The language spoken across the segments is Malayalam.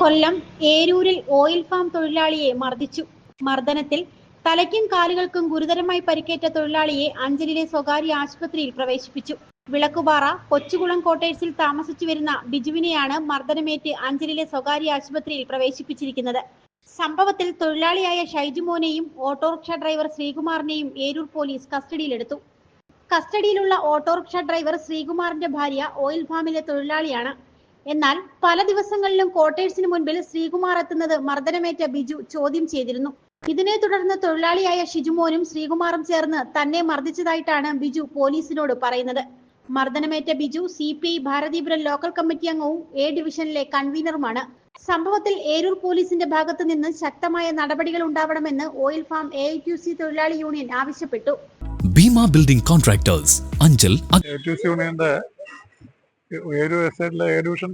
കൊല്ലം ഏരൂരിൽ ഓയിൽ ഫാം തൊഴിലാളിയെ മർദ്ദിച്ചു. മർദ്ദനത്തിൽ തലയ്ക്കും കാലുകൾക്കും ഗുരുതരമായി പരിക്കേറ്റ തൊഴിലാളിയെ അഞ്ചലിലെ സ്വകാര്യ ആശുപത്രിയിൽ പ്രവേശിപ്പിച്ചു. വിളക്കുപാറ കൊച്ചുകുളം കോട്ടേഴ്സിൽ താമസിച്ചു വരുന്ന ബിജുവിനെയാണ് മർദ്ദനമേറ്റ് അഞ്ചലിലെ സ്വകാര്യ ആശുപത്രിയിൽ പ്രവേശിപ്പിച്ചിരിക്കുന്നത്. സംഭവത്തിൽ തൊഴിലാളിയായ ഷൈജുമോനെയും ഓട്ടോറിക്ഷ ഡ്രൈവർ ശ്രീകുമാറിനെയും ഏരൂർ പോലീസ് കസ്റ്റഡിയിലെടുത്തു. കസ്റ്റഡിയിലുള്ള ഓട്ടോറിക്ഷ ഡ്രൈവർ ശ്രീകുമാറിന്റെ ഭാര്യ ഓയിൽ ഫാമിലെ തൊഴിലാളിയാണ്. എന്നാൽ പല ദിവസങ്ങളിലും ക്വാർട്ടേഴ്സിന് മുൻപിൽ ശ്രീകുമാർ എത്തുന്നത് മർദ്ദനമേറ്റ ബിജു ചോദ്യം ചെയ്തിരുന്നു. ഇതിനെ തുടർന്ന് തൊഴിലാളിയായ ഷിജുമോനും ശ്രീകുമാറും ചേർന്ന് തന്നെ മർദ്ദിച്ചതായിട്ടാണ് ബിജു പോലീസിനോട് പറയുന്നത്. മർദ്ദനമേറ്റ Biju C P I Bharathipuram local committee അംഗവും എ ഡിവിഷനിലെ കൺവീനറുമാണ് സംഭവത്തിൽ ഏരൂർ പോലീസിന്റെ ഭാഗത്തു നിന്ന് ശക്തമായ നടപടികൾ ഉണ്ടാവണമെന്ന് ഓയിൽ ഫാം എ തൊഴിലാളി യൂണിയൻ ആവശ്യപ്പെട്ടു. ഭീമ ബിൽഡിംഗ് കോൺട്രാക്ടേഴ്സ് അഞ്ചൽ യൂണിയന്റെ ഏരു എസ്റ്റേറ്റിലെ ഏരൂഷൻ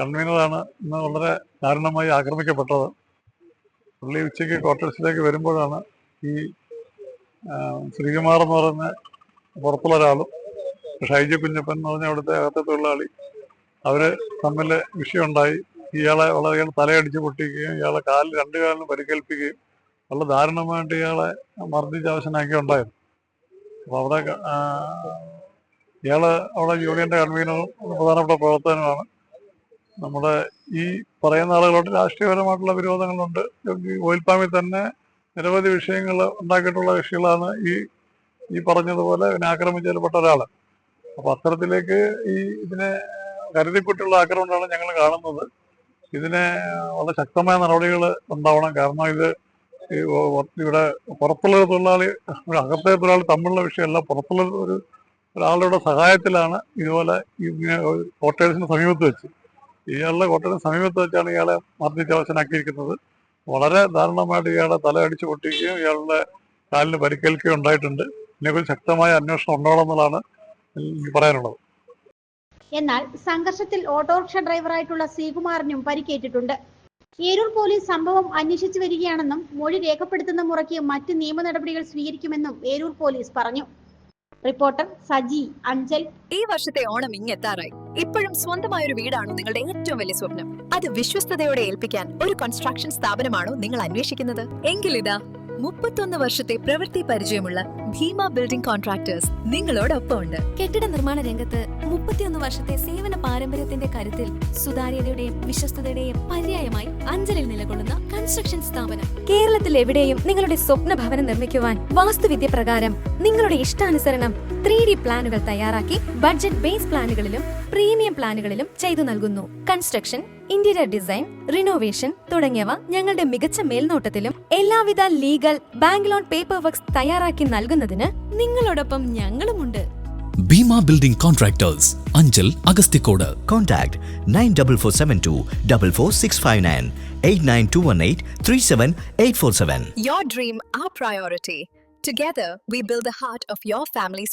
കൺവീനറാണ് ഇന്ന് വളരെ ദാരുണമായി ആക്രമിക്കപ്പെട്ടത്. പുള്ളി ഉച്ചയ്ക്ക് ക്വാർട്ടേഴ്സിലേക്ക് വരുമ്പോഴാണ് ഈ ശ്രീകുമാർ എന്ന് പറയുന്ന പുറത്തുള്ള ഒരാളും ഷൈജു കുഞ്ഞപ്പൻ എന്ന് പറഞ്ഞ അവിടുത്തെ അകത്തെ തൊഴിലാളി അവർ തമ്മിൽ വിഷയമുണ്ടായി. ഇയാളെ വളരെ തലയടിച്ച് പൊട്ടിക്കുകയും ഇയാളെ കാലിൽ രണ്ട് കാലിലും പരിക്കേൽപ്പിക്കുകയും വളരെ ദാരുണമായിട്ട് ഇയാളെ മർദ്ദിച്ച് അവശനാക്കി ഉണ്ടായിരുന്നു. അപ്പൊ അവിടെ ഇയാൾ അവിടെ യൂണിയന്റെ കൺവീനറും പ്രധാനപ്പെട്ട പ്രവർത്തനമാണ് നമ്മുടെ ഈ പറയുന്ന ആളുകളോട് രാഷ്ട്രീയപരമായിട്ടുള്ള വിരോധങ്ങളുണ്ട്. ഓയിൽ പാമിൽ തന്നെ നിരവധി വിഷയങ്ങൾ ഉണ്ടാക്കിയിട്ടുള്ള കക്ഷികളാണ് ഈ ഈ പറഞ്ഞതുപോലെ ഇതിനെ ആക്രമിച്ചതിൽപ്പെട്ട ഒരാൾ അപ്പൊ അത്തരത്തിലേക്ക് ഈ ഇതിനെ കരുതിക്കുട്ടിയുള്ള ആക്രമണമാണ് ഞങ്ങൾ കാണുന്നത്. ഇതിനെ വളരെ ശക്തമായ നടപടികൾ ഉണ്ടാവണം. കാരണം ഇത് ഇവിടെ പുറത്തുള്ള തൊഴിലാളി അകത്തെ തൊഴിലാളി തമ്മിലുള്ള വിഷയമല്ല. പുറത്തുള്ള ഒരു ഒരാളുടെ സഹായത്തിലാണ് ഇതുപോലെ ഇങ്ങനെ ക്വാർട്ടേഴ്സിന് സമീപത്ത് വെച്ച്. ഇയാളുടെ ക്വാർട്ടേഴ്സിന് സമീപത്ത് വെച്ചാണ് ഇയാളെ മർദ്ദിച്ച് അവശനാക്കിയിരിക്കുന്നത്. വളരെ ദാരുണമായിട്ട് ഇയാളെ തല അടിച്ചു പൊട്ടിക്കുകയും ഇയാളുടെ കാലിന് പരിക്കേൽക്കുകയും ഉണ്ടായിട്ടുണ്ട്. ഇതിനെക്കുറിച്ച് ശക്തമായ അന്വേഷണം ഉണ്ടാവണം എന്നുള്ളതാണ് പറയാനുള്ളത്. എന്നാൽ സംഘർഷത്തിൽ ഓട്ടോറിക്ഷ ഡ്രൈവറായിട്ടുള്ള ശ്രീകുമാറിനും പരിക്കേറ്റിട്ടുണ്ട്. ഏരൂർ പോലീസ് സംഭവം അന്വേഷിച്ചു വരികയാണെന്നും മൊഴി രേഖപ്പെടുത്തുന്ന മുറയ്ക്ക് മറ്റ് നിയമ നടപടികൾ സ്വീകരിക്കുമെന്നും ഏരൂർ പോലീസ് പറഞ്ഞു. റിപ്പോർട്ടർ സജി അഞ്ചൽ ഈ വർഷത്തെ ഓണം ഇങ്ങെത്താറായി. ഇപ്പോഴും സ്വന്തമായ ഒരു വീടാണോ നിങ്ങളുടെ ഏറ്റവും വലിയ സ്വപ്നം. അത് വിശ്വസ്തയോടെ ഏൽപ്പിക്കാൻ ഒരു കൺസ്ട്രക്ഷൻ സ്ഥാപനമാണോ നിങ്ങൾ അന്വേഷിക്കുന്നത്? എങ്കിൽ ഇതാ മുപ്പത്തൊന്ന് വർഷത്തെ പ്രവൃത്തി പരിചയമുള്ള ഭീമ ബിൽഡിംഗ് കോൺട്രാക്ടേഴ്സ് നിങ്ങളോടൊപ്പം ഉണ്ട് കെട്ടിട നിർമ്മാണ രംഗത്ത് മുപ്പത്തിയൊന്ന് വർഷത്തെ സേവന പാരമ്പര്യത്തിന്റെ കരുത്തിൽ സുതാര്യതയുടെയും വിശ്വസ്തതയുടെയും പര്യായമായി അഞ്ചലിൽ നിലകൊള്ളുന്ന കൺസ്ട്രക്ഷൻ സ്ഥാപനം. കേരളത്തിൽ എവിടെയും നിങ്ങളുടെ സ്വപ്ന ഭവനം നിർമ്മിക്കുവാൻ വാസ്തുവിദ്യ പ്രകാരം നിങ്ങളുടെ ഇഷ്ടാനുസരണം ത്രീ ഡി പ്ലാനുകൾ തയ്യാറാക്കി ബഡ്ജറ്റ് ബേസ് പ്ലാനുകളിലും പ്രീമിയം പ്ലാനുകളിലും ചെയ്തു നൽകുന്നു. കൺസ്ട്രക്ഷൻ ഇന്റീരിയർ ഡിസൈൻ റിനോവേഷൻ തുടങ്ങിയവ ഞങ്ങളുടെ മികച്ച മേൽനോട്ടത്തിലും എല്ലാവിധ legal bank loan paper works തയ്യാറാക്കി നൽകുന്നതിന് നിങ്ങളോടൊപ്പം ഞങ്ങളുമുണ്ട്. Bhima building contractors Anchal Agasthikode Contact 94472 44659 89218 37847. Your dream, our priority. Together, we build the heart of your family's